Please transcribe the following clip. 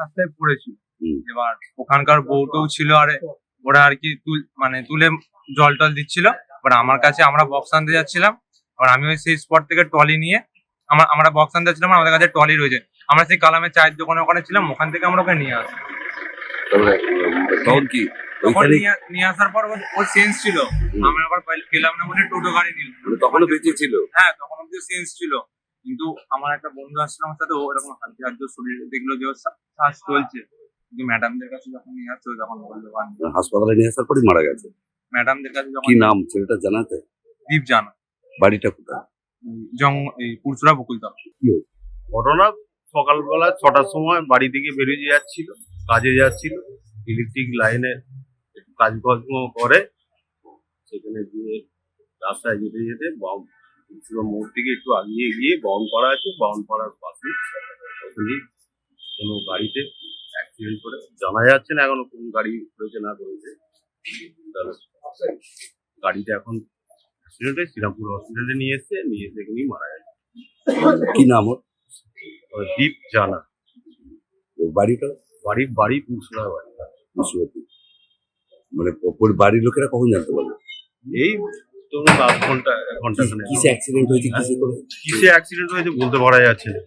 রাস্তায় পড়েছিল। এবার ওখানকার বউটাও ছিল আরে ওরা আর কি মানে তুলে জল টল দিচ্ছিল। এবার আমার কাছে আমরা বক্স আনতে যাচ্ছিলাম। এবার আমি ওই সেই স্পট থেকে টলি নিয়ে আমার আমরা বক্স আনতে যাচ্ছিলাম আমাদের কাছে টলি রয়েছে। আমরা সেই কালামের চায়ের দোকানে ওখানে ছিলাম ওখান থেকে আমরা ওকে নিয়ে আসি। তখন কি? তখন নিয়ে নিয়ে আসার পর ওর- সেন্স ছিল। আমরা আবার পেলাম না বলে টোটো গাড়ি নিল। মানে তখনও বেঁচে ছিল? হ্যাঁ তখন অব্দি সেন্স ছিল। কিন্তু আমার একটা বন্ধু আসছিল আমার সাথে ও এরকম হালকা হালকা শরীর দেখল যে শ্বাস- চলছে। কিন্তু ম্যাডামদের কাছে যখন নিয়ে আসছে তখন বলল হাসপাতালে নিয়ে আসার পরই মারা গেছে। ম্যাডামদের কাছে যখন কি নাম? ছেলেটা জানাতে? দীপ জানা। বাড়িটা কোথায়? জং এই পুরসুরা বকুলতলা। ঘটনা সকালবেলা ছটার সময় বাড়ি থেকে বেরিয়ে যাচ্ছিল কাজে যাচ্ছিল ইলেকট্রিক লাইনে একটু কাজকর্ম করে সেখানে গিয়ে রাস্তায় যেতে যেতে বাম পুরো মোড় থেকে একটু আগিয়ে গিয়ে বাউন পাড়া আছে। বাউন পাড়ার পাশে ওখানে কোনো গাড়িতে অ্যাক্সিডেন্ট করে জানা যাচ্ছে না এখনও কোন গাড়ি হয়েছে না করেছে তাহলে গাড়িটা এখন অ্যাক্সিডেন্ট হয়ে শ্রীরামপুর হসপিটালে নিয়ে এসছে নিয়ে এসে এখানেই মারা গেছে কি নাম ওর? দ্বীপ জানা। বাড়িটা? বাড়ি বাড়ি। পুরসুরা বাড়ি। মুর্শিদাবাদে মানে বাড়ির লোকেরা কখন জানতে পারবে এই ধরুন আধ ঘণ্টা এক ঘণ্টা। কিসে অ্যাক্সিডেন্ট হয়েছে কিসে করে? কিসে অ্যাক্সিডেন্ট হয়েছে বলতে পারা যাচ্ছে না।